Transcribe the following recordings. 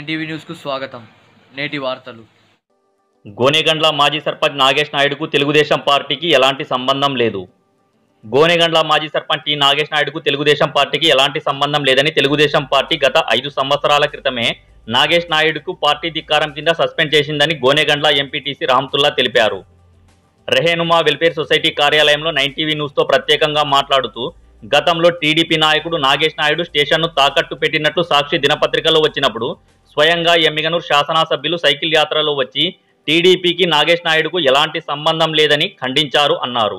NTV న్యూస్కు స్వాగతం. నేటి వార్తలు. గోనెగండ్ల మాజీ సర్పంచ్ నాగేష్ నాయుడుకు తెలుగుదేశం పార్టీకి ఎలాంటి సంబంధం లేదు. గోనెగండ్ల మాజీ సర్పంచ్ టి నాగేష్ నాయుడుకు తెలుగుదేశం పార్టీకి ఎలాంటి సంబంధం లేదని తెలుగుదేశం పార్టీ గత ఐదు సంవత్సరాల క్రితమే నాగేష్ నాయుడుకు పార్టీ ధిక్కారం కింద సస్పెండ్ చేసిందని గోనెగండ్ల ఎంపీటీసీ రామ్తుల్లా తెలిపారు. రెహేనుమా వెల్ఫేర్ సొసైటీ కార్యాలయంలో నైన్ టీవీ న్యూస్తో ప్రత్యేకంగా మాట్లాడుతూ గతంలో టీడీపీ నాయకుడు నాగేష్ నాయుడు స్టేషన్ను తాకట్టు పెట్టినట్లు సాక్షి దినపత్రికలో వచ్చినప్పుడు స్వయంగా ఎమ్మిగనూరు శాసనసభ్యులు సైకిల్ యాత్రలో వచ్చి టీడీపీకి నాగేష్ నాయుడుకు ఎలాంటి సంబంధం లేదని ఖండించారు అన్నారు.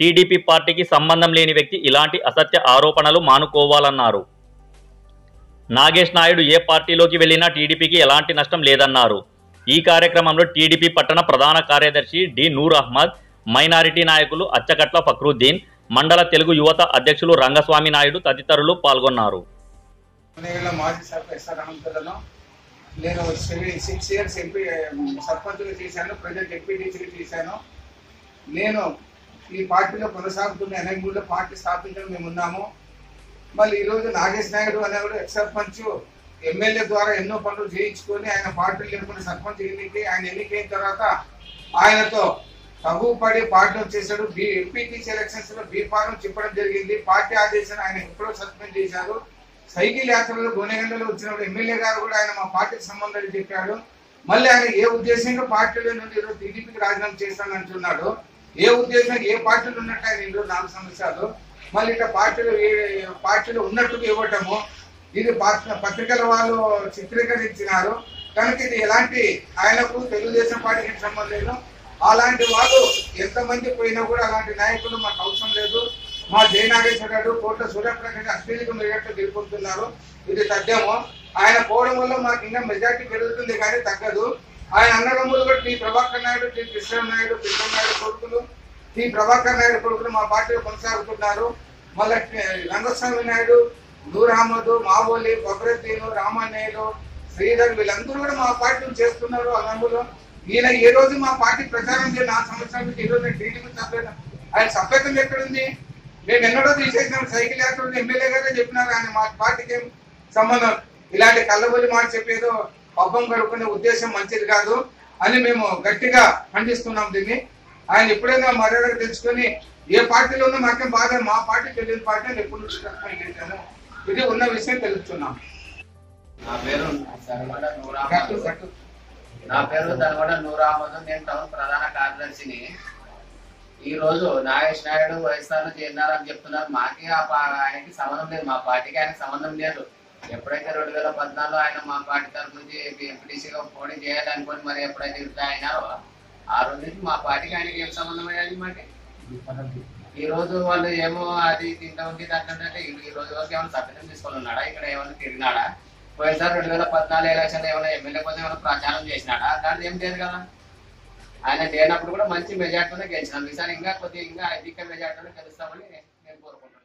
టీడీపీ పార్టీకి సంబంధం లేని వ్యక్తి ఇలాంటి అసత్య ఆరోపణలు మానుకోవాలన్నారు. నాగేష్ నాయుడు ఏ పార్టీలోకి వెళ్ళినా టీడీపీకి ఎలాంటి నష్టం లేదన్నారు. ఈ కార్యక్రమంలో టీడీపీ పట్టణ ప్రధాన కార్యదర్శి డి నూర్ అహ్మద్ మైనారిటీ నాయకులు అచ్చకట్ల ఫక్రుద్దీన్ మండల తెలుగు యువత అధ్యక్షులు రంగస్వామి నాయుడు తదితరులు పాల్గొన్నారు. మాజీ నేను సిక్స్ ఇయర్స్ ఎంపీ సర్పంచ్గా చేశాను ప్రజెంట్ ఎంపీటీసీగా చేశాను. నేను ఈ పార్టీలో కొనసాగుతున్న ఎనభై మూడులో పార్టీ స్థాపించడం మేము ఉన్నాము. మళ్ళీ ఈరోజు నాగేష్ నాయుడు అనేవాడు ఎక్స్ సర్పంచ్ ఎమ్మెల్యే ద్వారా ఎన్నో పనులు చేయించుకొని ఆయన పార్టీలు ఎన్నుకుని సర్పంచ్ ఎన్నిక ఆయన ఎన్నికైన తర్వాత ఆయనతో తగు పడి పార్టీ వచ్చేసాడు బి ఎంపీటీసీ ఎలక్షన్స్లో బీ ఫారం చెప్పడం జరిగింది. పార్టీ ఆదేశాన్ని ఆయన ఎప్పుడో సస్పెండ్ చేశారు. సైకిల్ యాత్రలో గోనెగండలో వచ్చినప్పుడు ఎమ్మెల్యే గారు కూడా ఆయన మా పార్టీకి సంబంధాలు చెప్పాడు మళ్ళీ ఆయన ఏ ఉద్దేశంగా పార్టీలో నుండి ఈరోజు టీడీపీకి రాజీనామా చేస్తాను అంటున్నాడు. ఏ ఉద్దేశం ఏ పార్టీలో ఉన్నట్టు ఆయన ఈరోజు నాలుగు సంవత్సరాలు. మళ్ళీ ఇట్లా పార్టీలో ఏ పార్టీలో ఉన్నట్టుగా ఇవ్వటము. ఇది పత్రికల వాళ్ళు చిత్రీకరించినారు. కనుక ఇది ఎలాంటి ఆయనకు తెలుగుదేశం పార్టీకి సంబంధం లేదు అలాంటి వాళ్ళు ఎంతమంది పోయినా కూడా అలాంటి నాయకులు మాకు అవసరం లేదు. మా జయనాగేశ్వర గారు కోట్ల సూర్యప్రకాష్ అత్యధిక మెజార్టీ గెలుపొందుతున్నారు ఇది తగ్గము ఆయన పోవడం వల్ల మాకు ఇంకా మెజార్టీ పెరుగుతుంది కానీ తగ్గదు. ఆయన అన్నదమ్ములు కూడా టీ ప్రభాకర్ నాయుడు టీ కృష్ణ నాయుడు కృష్ణ నాయుడు కొడుకులు టీ ప్రభాకర్ నాయుడు కొడుకులు మా పార్టీలో కొనసాగుతున్నారు. మళ్ళీ రంగస్వామి నాయుడు నూర్ అహ్మద్ మావోలి బబ్రద్దీను రామాన్యాయులు శ్రీధర్ వీళ్ళందరూ కూడా మా పార్టీని చేస్తున్నారు అన్నములు ఈయన ఏ రోజు మా పార్టీ ప్రచారం చేయని ఆ సంవత్సరం నుంచి ఈ రోజు టీడీపీ సభ్యత ఆయన సభ్యతం ఎక్కడుంది? మేము ఎన్నడో తీసేసిన సైకిల్ యాత్రలు ఎమ్మెల్యే గారే చెప్పినారు ఆయన మా పార్టీకి ఏం సంబంధం? ఇలాంటి కళ్ళబొల్లి మాట చెప్పేదో పబ్బం గడుపుకునే ఉద్దేశం మంచిది కాదు అని మేము గట్టిగా ఖండిస్తున్నాం దీన్ని. ఆయన ఎప్పుడైనా మర్యాద తెలుసుకొని ఏ పార్టీలో ఉన్నా మాకేం బాధ మా పార్టీకి వెళ్ళిన పార్టీ అని ఎప్పుడు నుంచి చేశాము ఇది ఉన్న విషయం తెలుస్తున్నాం. నా పేరు ధర్మడ కట్టు నూరామదు నేను టౌన్ ప్రధాన కార్యదర్శిని. ఈ రోజు నాగేష్ నాయుడు వైఎస్ఆర్ చేరినారని చెప్తున్నారు. మాకే ఆ ఆయనకి సంబంధం లేదు. మా పార్టీకి ఆయనకి సంబంధం లేదు. ఎప్పుడైతే రెండు వేల పద్నాలుగులో ఆయన మా పార్టీ తరఫు నుంచి ఎంపీటీసీగా పోటీ చేయాలనుకొని మరి ఎప్పుడైతే రిటైర్ అయినారో ఆ రోజు నుంచి మా పార్టీకి ఆయనకి ఏం సంబంధం అయ్యాలి మాకి ఈ రోజు వాళ్ళు ఏమో అది తింటా ఉంది అంటే ఈ రోజు వరకు ఏమైనా సభ్యతం తీసుకొని ఉన్నాడా? ఇక్కడ ఏమైనా తిరిగినాడా? వైఎస్ఆర్ రెండు వేల పద్నాలుగు ఎలక్షన్ ఏమైనా ఎమ్మెల్యే కోసం ఏమైనా ప్రచారం చేసినాడా? దాంట్లో ఏం లేదు కదా. ఆయన లేనప్పుడు కూడా మంచి మెజార్టీలోనే గెలిచినాం. ఈసారి ఇంకా కొద్దిగా ఇంకా అధిక మెజార్టీలో గెలుస్తామని నేను కోరుకుంటున్నాను.